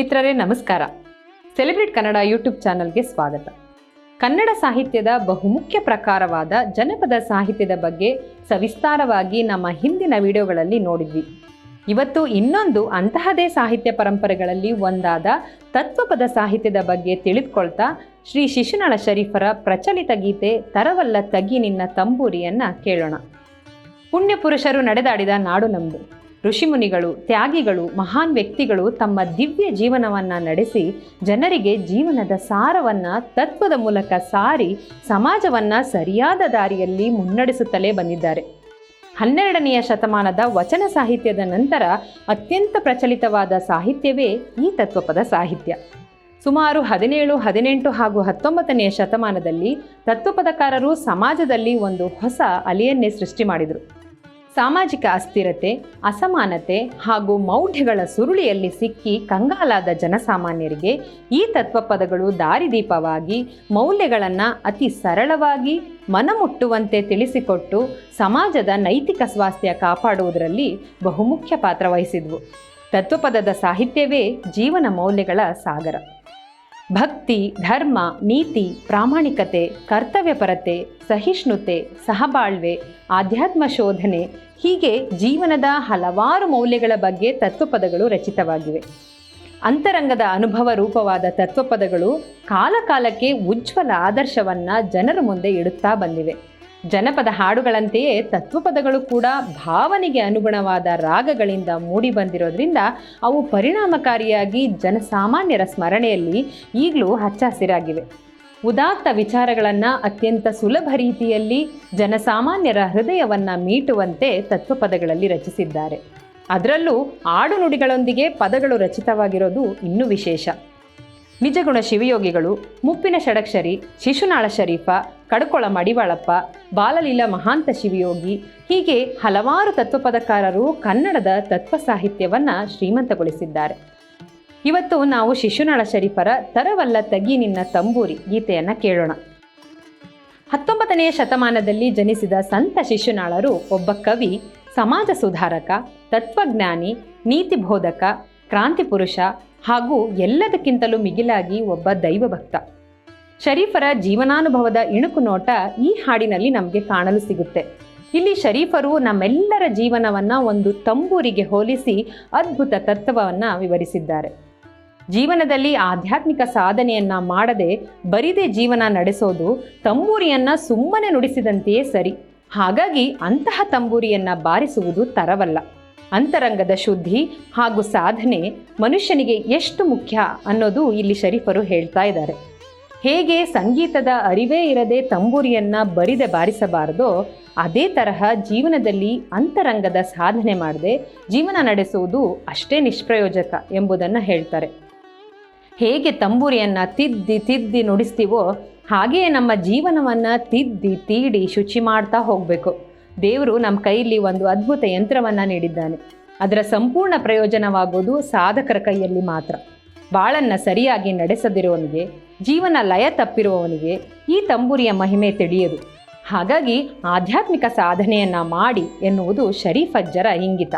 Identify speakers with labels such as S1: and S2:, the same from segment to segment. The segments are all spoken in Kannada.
S1: ಮಿತ್ರರೇ, ನಮಸ್ಕಾರ. ಸೆಲೆಬ್ರೇಟ್ ಕನ್ನಡ ಯೂಟ್ಯೂಬ್ ಚಾನಲ್ಗೆ ಸ್ವಾಗತ. ಕನ್ನಡ ಸಾಹಿತ್ಯದ ಬಹುಮುಖ್ಯ ಪ್ರಕಾರವಾದ ಜನಪದ ಸಾಹಿತ್ಯದ ಬಗ್ಗೆ ಸವಿಸ್ತಾರವಾಗಿ ನಮ್ಮ ಹಿಂದಿನ ವಿಡಿಯೋಗಳಲ್ಲಿ ನೋಡಿದ್ವಿ. ಇವತ್ತು ಇನ್ನೊಂದು ಅಂತಹದೇ ಸಾಹಿತ್ಯ ಪರಂಪರೆಗಳಲ್ಲಿ ಒಂದಾದ ತತ್ವಪದ ಸಾಹಿತ್ಯದ ಬಗ್ಗೆ ತಿಳಿದುಕೊಳ್ತಾ ಶ್ರೀ ಶಿಶುನಾಳ ಶರೀಫರ ಪ್ರಚಲಿತ ಗೀತೆ ತರವಲ್ಲ ತಗ್ಗಿ ನಿನ್ನ ತಂಬೂರಿಯನ್ನ ಕೇಳೋಣ. ಪುಣ್ಯಪುರುಷರು ನಡೆದಾಡಿದ ನಾಡು ನಮ್ಮದು ಋಷಿಮುನಿಗಳು, ತ್ಯಾಗಿಗಳು, ಮಹಾನ್ ವ್ಯಕ್ತಿಗಳು ತಮ್ಮ ದಿವ್ಯ ಜೀವನವನ್ನ ನಡೆಸಿ ಜನರಿಗೆ ಜೀವನದ ಸಾರವನ್ನ ತತ್ವದ ಮೂಲಕ ಸಾರಿ ಸಮಾಜವನ್ನ ಸರಿಯಾದ ದಾರಿಯಲ್ಲಿ ಮುನ್ನಡೆಸುತ್ತಲೇ ಬಂದಿದ್ದಾರೆ. ಹನ್ನೆರಡನೆಯ ಶತಮಾನದ ವಚನ ಸಾಹಿತ್ಯದ ನಂತರ ಅತ್ಯಂತ ಪ್ರಚಲಿತವಾದ ಸಾಹಿತ್ಯವೇ ಈ ತತ್ವಪದ ಸಾಹಿತ್ಯ. ಸುಮಾರು ಹದಿನೇಳು, ಹದಿನೆಂಟು ಹಾಗೂ ಹತ್ತೊಂಬತ್ತನೆಯ ಶತಮಾನದಲ್ಲಿ ತತ್ವಪದಕಾರರು ಸಮಾಜದಲ್ಲಿ ಒಂದು ಹೊಸ ಅಲೆಯನ್ನೇ ಸೃಷ್ಟಿ ಮಾಡಿದರು. ಸಾಮಾಜಿಕ ಅಸ್ಥಿರತೆ, ಅಸಮಾನತೆ ಹಾಗೂ ಮೌಢ್ಯಗಳ ಸುರುಳಿಯಲ್ಲಿ ಸಿಕ್ಕಿ ಕಂಗಾಲಾದ ಜನಸಾಮಾನ್ಯರಿಗೆ ಈ ತತ್ವಪದಗಳು ದಾರಿದೀಪವಾಗಿ, ಮೌಲ್ಯಗಳನ್ನು ಅತಿ ಸರಳವಾಗಿ ಮನಮುಟ್ಟುವಂತೆ ತಿಳಿಸಿಕೊಟ್ಟು ಸಮಾಜದ ನೈತಿಕ ಸ್ವಾಸ್ಥ್ಯ ಕಾಪಾಡುವುದರಲ್ಲಿ ಬಹುಮುಖ್ಯ ಪಾತ್ರ ವಹಿಸಿದ್ವು. ತತ್ವಪದದ ಸಾಹಿತ್ಯವೇ ಜೀವನ ಮೌಲ್ಯಗಳ ಸಾಗರ. ಭಕ್ತಿ, ಧರ್ಮ, ನೀತಿ, ಪ್ರಾಮಾಣಿಕತೆ, ಕರ್ತವ್ಯಪರತೆ, ಸಹಿಷ್ಣುತೆ, ಸಹಬಾಳ್ವೆ, ಆಧ್ಯಾತ್ಮ ಶೋಧನೆ ಹೀಗೆ ಜೀವನದ ಹಲವಾರು ಮೌಲ್ಯಗಳ ಬಗ್ಗೆ ತತ್ವಪದಗಳು ರಚಿತವಾಗಿವೆ. ಅಂತರಂಗದ ಅನುಭವ ರೂಪವಾದ ತತ್ವಪದಗಳು ಕಾಲಕಾಲಕ್ಕೆ ಉಜ್ವಲ ಆದರ್ಶವನ್ನು ಜನರ ಮುಂದೆ ಇಡುತ್ತಾ ಬಂದಿವೆ. ಜನಪದ ಹಾಡುಗಳಂತೆಯೇ ತತ್ವಪದಗಳು ಕೂಡ ಭಾವನೆಗೆ ಅನುಗುಣವಾದ ರಾಗಗಳಿಂದ ಮೂಡಿ ಬಂದಿರೋದ್ರಿಂದ ಅವು ಪರಿಣಾಮಕಾರಿಯಾಗಿ ಜನಸಾಮಾನ್ಯರ ಸ್ಮರಣೆಯಲ್ಲಿ ಈಗಲೂ ಹಚ್ಚ ಹಸಿರಾಗಿವೆ ಉದಾತ್ತ ವಿಚಾರಗಳನ್ನು ಅತ್ಯಂತ ಸುಲಭ ರೀತಿಯಲ್ಲಿ ಜನಸಾಮಾನ್ಯರ ಹೃದಯವನ್ನು ಮೀಟುವಂತೆ ತತ್ವಪದಗಳಲ್ಲಿ ರಚಿಸಿದ್ದಾರೆ. ಅದರಲ್ಲೂ ಆಡು ನುಡಿಗಳೊಂದಿಗೆ ಪದಗಳು ರಚಿತವಾಗಿರೋದು ಇನ್ನೂ ವಿಶೇಷ. ನಿಜಗುಣ ಶಿವಯೋಗಿಗಳು, ಮುಪ್ಪಿನ ಷಡಕ್ಷರಿ, ಶಿಶುನಾಳ ಶರೀಫ ಕಡ್ಕೊಳ ಮಡಿವಾಳಪ್ಪ, ಬಾಲಲೀಲ ಮಹಾಂತ ಶಿವಯೋಗಿ, ಹೀಗೆ ಹಲವಾರು ತತ್ವಪದಕಾರರು ಕನ್ನಡದ ತತ್ವ ಸಾಹಿತ್ಯವನ್ನು ಶ್ರೀಮಂತಗೊಳಿಸಿದ್ದಾರೆ. ಇವತ್ತು ನಾವು ಶಿಶುನಾಳ ಶರೀಫರ ತರವಲ್ಲ ತಗಿ ನಿನ್ನ ತಂಬೂರಿ ಗೀತೆಯನ್ನು ಕೇಳೋಣ. ಹತ್ತೊಂಬತ್ತನೆಯ ಶತಮಾನದಲ್ಲಿ ಜನಿಸಿದ ಸಂತ ಶಿಶುನಾಳರು ಒಬ್ಬ ಕವಿ, ಸಮಾಜ ಸುಧಾರಕ, ತತ್ವಜ್ಞಾನಿ ನೀತಿಬೋಧಕ ಕ್ರಾಂತಿ ಪುರುಷ ಹಾಗೂ ಎಲ್ಲದಕ್ಕಿಂತಲೂ ಮಿಗಿಲಾಗಿ ಒಬ್ಬ ದೈವಭಕ್ತ. ಶರೀಫರ ಜೀವನಾನುಭವದ ಇಣುಕು ನೋಟ ಈ ಹಾಡಿನಲ್ಲಿ ನಮಗೆ ಕಾಣಲು ಸಿಗುತ್ತೆ. ಇಲ್ಲಿ ಶರೀಫರು ನಮ್ಮೆಲ್ಲರ ಜೀವನವನ್ನು ಒಂದು ತಂಬೂರಿಗೆ ಹೋಲಿಸಿ ಅದ್ಭುತ ತತ್ವವನ್ನು ವಿವರಿಸಿದ್ದಾರೆ. ಜೀವನದಲ್ಲಿ ಆಧ್ಯಾತ್ಮಿಕ ಸಾಧನೆಯನ್ನ ಮಾಡದೆ ಬರಿದೇ ಜೀವನ ನಡೆಸೋದು ತಂಬೂರಿಯನ್ನ ಸುಮ್ಮನೆ ನುಡಿಸಿದಂತೆಯೇ ಸರಿ. ಹಾಗಾಗಿ ಅಂತಹ ತಂಬೂರಿಯನ್ನ ಬಾರಿಸುವುದು ತರವಲ್ಲ. ಅಂತರಂಗದ ಶುದ್ಧಿ ಹಾಗೂ ಸಾಧನೆ ಮನುಷ್ಯನಿಗೆ ಎಷ್ಟು ಮುಖ್ಯ ಅನ್ನೋದು ಇಲ್ಲಿ ಶರೀಫರು ಹೇಳ್ತಾ ಇದ್ದಾರೆ. ಹೇಗೆ ಸಂಗೀತದ ಅರಿವೇ ಇರದೆ ತಂಬೂರಿಯನ್ನ ಬರಿದೆ ಬಾರಿಸಬಾರದೋ ಅದೇ ತರಹ ಜೀವನದಲ್ಲಿ ಅಂತರಂಗದ ಸಾಧನೆ ಮಾಡದೆ ಜೀವನ ನಡೆಸುವುದು ಅಷ್ಟೇ ನಿಷ್ಪ್ರಯೋಜಕ ಎಂಬುದನ್ನು ಹೇಳ್ತಾರೆ. ಹೇಗೆ ತಂಬೂರಿಯನ್ನು ತಿದ್ದಿ ತಿದ್ದಿ ನುಡಿಸ್ತೀವೋ ಹಾಗೆಯೇ ನಮ್ಮ ಜೀವನವನ್ನು ತಿದ್ದಿ ತೀಡಿ ಶುಚಿ ಮಾಡ್ತಾ ಹೋಗಬೇಕು. ದೇವರು ನಮ್ಮ ಕೈಯಲ್ಲಿ ಒಂದು ಅದ್ಭುತ ಯಂತ್ರವನ್ನು ನೀಡಿದ್ದಾನೆ. ಅದರ ಸಂಪೂರ್ಣ ಪ್ರಯೋಜನವಾಗುವುದು ಸಾಧಕರ ಕೈಯಲ್ಲಿ ಮಾತ್ರ. ಬಾಳನ್ನು ಸರಿಯಾಗಿ ನಡೆಸದಿರುವವನಿಗೆ ಜೀವನ ಲಯ ತಪ್ಪಿರುವವನಿಗೆ ಈ ತಂಬೂರಿಯ ಮಹಿಮೆ ತಿಳಿಯದು. ಹಾಗಾಗಿ ಆಧ್ಯಾತ್ಮಿಕ ಸಾಧನೆಯನ್ನ ಮಾಡಿ ಎನ್ನುವುದು ಶರೀಫಜ್ಜರ ಇಂಗಿತ.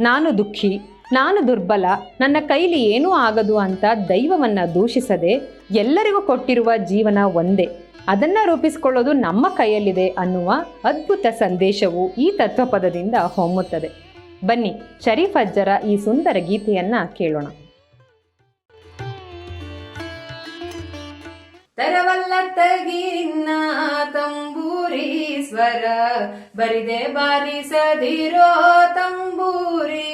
S1: ನಾನು ದುಃಖಿ, ನಾನು ದುರ್ಬಲ, ನನ್ನ ಕೈಲಿ ಏನೂ ಆಗದು ಅಂತ ದೈವವನ್ನು ದೂಷಿಸದೆ ಎಲ್ಲರಿಗೂ ಕೊಟ್ಟಿರುವ ಜೀವನ ಒಂದೇ. ಅದನ್ನ ರೂಪಿಸಿಕೊಳ್ಳೋದು ನಮ್ಮ ಕೈಯಲ್ಲಿದೆ ಅನ್ನುವ ಅದ್ಭುತ ಸಂದೇಶವು ಈ ತತ್ವಪದದಿಂದ ಹೊಮ್ಮುತ್ತದೆ. ಬನ್ನಿ ಶರೀಫ್ ಅಜ್ಜರ ಈ ಸುಂದರ ಗೀತೆಯನ್ನು ಕೇಳೋಣ.
S2: ತರವಲ್ಲ ತಗಿನ್ನ ತಂಬೂರಿ ಸ್ವರ ಬರಿದೆ ಬಾರಿಸದಿರೋ ತಂಬೂರಿ.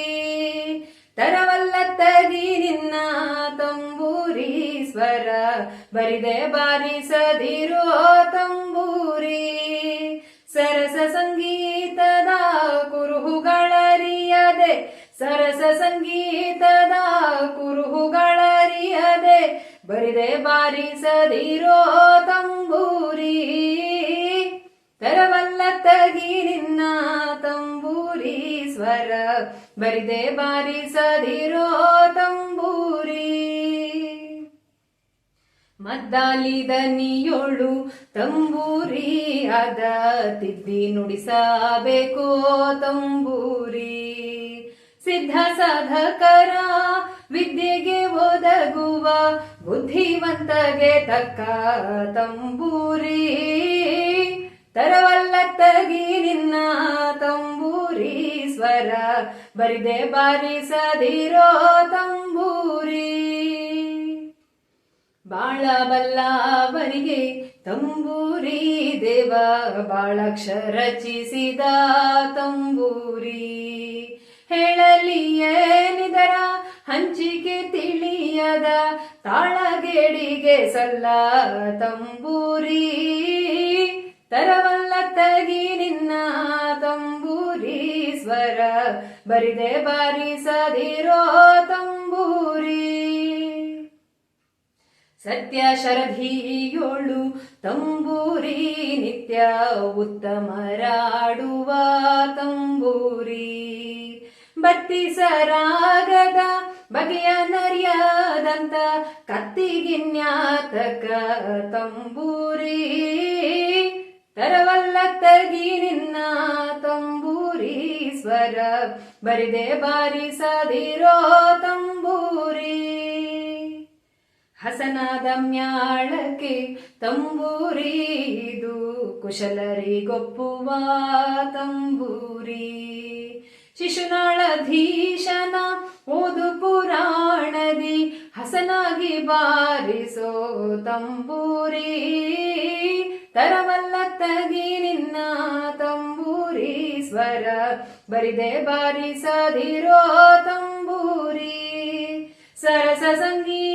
S2: ತರವಲ್ಲ ತಗಿ ನಿನ್ನ ತಂಬೂರಿ ಸ್ವರ ಬರಿದೆ ಬಾರಿಸದಿರೋ ತಂಬೂರಿ. ಸರಸ ಸಂಗೀತದ ಬರಿದೆ ಬಾರಿಸದಿರೋ ತಂಬೂರಿ. ತರವಲ್ಲ ತಗಿ ನಿನ್ನ ತಂಬೂರಿ ಸ್ವರ. ಬರಿದೆ ಬಾರಿಸದಿರೋ ತಂಬೂರಿ. ಮದ್ದಾಲಿ ದನಿಯೊಳು ತಂಬೂರಿ, ಅದ ತಿದ್ದಿ ನುಡಿಸಬೇಕೋ ತಂಬೂರಿ. ಸಿದ್ಧ ಸಾಧಕರ ವಿದ್ಯೆಗೆ ಒದಗುವ ಬುದ್ಧಿವಂತಗೆ ತಕ್ಕ ತಂಬೂರಿ. ತರವಲ್ಲ ತಗಿ ನಿನ್ನ ತಂಬೂರಿ, ಸ್ವರ ಬರಿದೆ ಬಾರಿಸದಿರೋ ತಂಬೂರಿ. ಬಾಳ ಬಲ್ಲವರಿಗೆ ತಂಬೂರಿ, ದೇವ ಬಾಳಕ್ಷ ರಚಿಸಿದ ತಂಬೂರಿ. ಹೇಳಲಿ ಏನಿದರ? ಹಂಚಿಕೆ ತಿಳಿಯದ ತಾಳಗೇಡಿಗೆ ಸಲ್ಲ ತಂಬೂರಿ. ತರವಲ್ಲ ತಗಿ ನಿನ್ನ ತಂಬೂರಿ, ಸ್ವರ ಬರಿದೆ ಬಾರಿಸದಿರೋ ತಂಬೂರಿ. ಸತ್ಯ ಶರಧಿಯೋಳು ತಂಬೂರಿ, ನಿತ್ಯ ಉತ್ತಮರಾಡುವ ತಂಬೂರಿ. ಬತ್ತಿಸರಾಗದ ಬಗೆಯ ನರಿಯಾದಂತ ಕತ್ತಿಗಿನ್ಯಾತಕ ತಂಬೂರಿ. ತರವಲ್ಲ ತಗಿ ನಿನ್ನ ತಂಬೂರಿ ಸ್ವರ, ಬರಿದೆ ಬಾರಿಸದಿರೋ ತಂಬೂರಿ. ಹಸನಾದ ಮ್ಯಾಳಕ್ಕೆ ತಂಬೂರಿ, ಇದು ಕುಶಲರಿಗೊಪ್ಪುವ ತಂಬೂರಿ. ಶಿಶುನಾಳಧೀಶನ ಓದು ಪುರಾಣದಿ ಹಸನಾಗಿ ಬಾರಿಸೋ ತಂಬೂರಿ. ತರವಲ್ಲ ತಗಿ ನಿನ್ನ ತಂಬೂರಿ, ಸ್ವರ ಬರಿದೆ ಬಾರಿಸದಿರೋ ತಂಬೂರಿ. ಸರಸ ಸಂಗೀತದ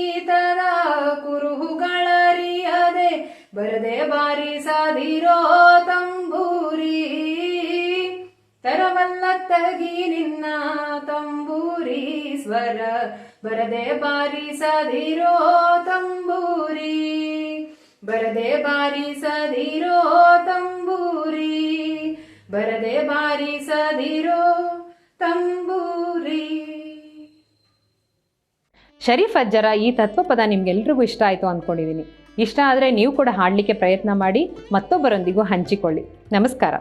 S2: ತರವಲ್ಲ ನಿನ್ನ ತಂಬೂರಿ ಸ್ವರ ಬರದೆ ಬಾರಿಸದಿರೋ ತಂಬೂರಿ. ಬರದೆ ಬಾರಿಸದಿರೋ ತಂಬೂರಿ. ಬರದೆ ಬಾರಿಸದಿರೋ ತಂಬೂರಿ.
S1: ಶರೀಫ್ ಅಜ್ಜರ ಈ ತತ್ವಪದ ನಿಮ್ಗೆಲ್ರಿಗೂ ಇಷ್ಟ ಆಯಿತು ಅಂದ್ಕೊಂಡಿದ್ದೀನಿ ಇಷ್ಟ ಆದರೆ ನೀವು ಕೂಡ ಹಾಡಲಿಕ್ಕೆ ಪ್ರಯತ್ನ ಮಾಡಿ, ಮತ್ತೊಬ್ಬರೊಂದಿಗೂ ಹಂಚಿಕೊಳ್ಳಿ. ನಮಸ್ಕಾರ.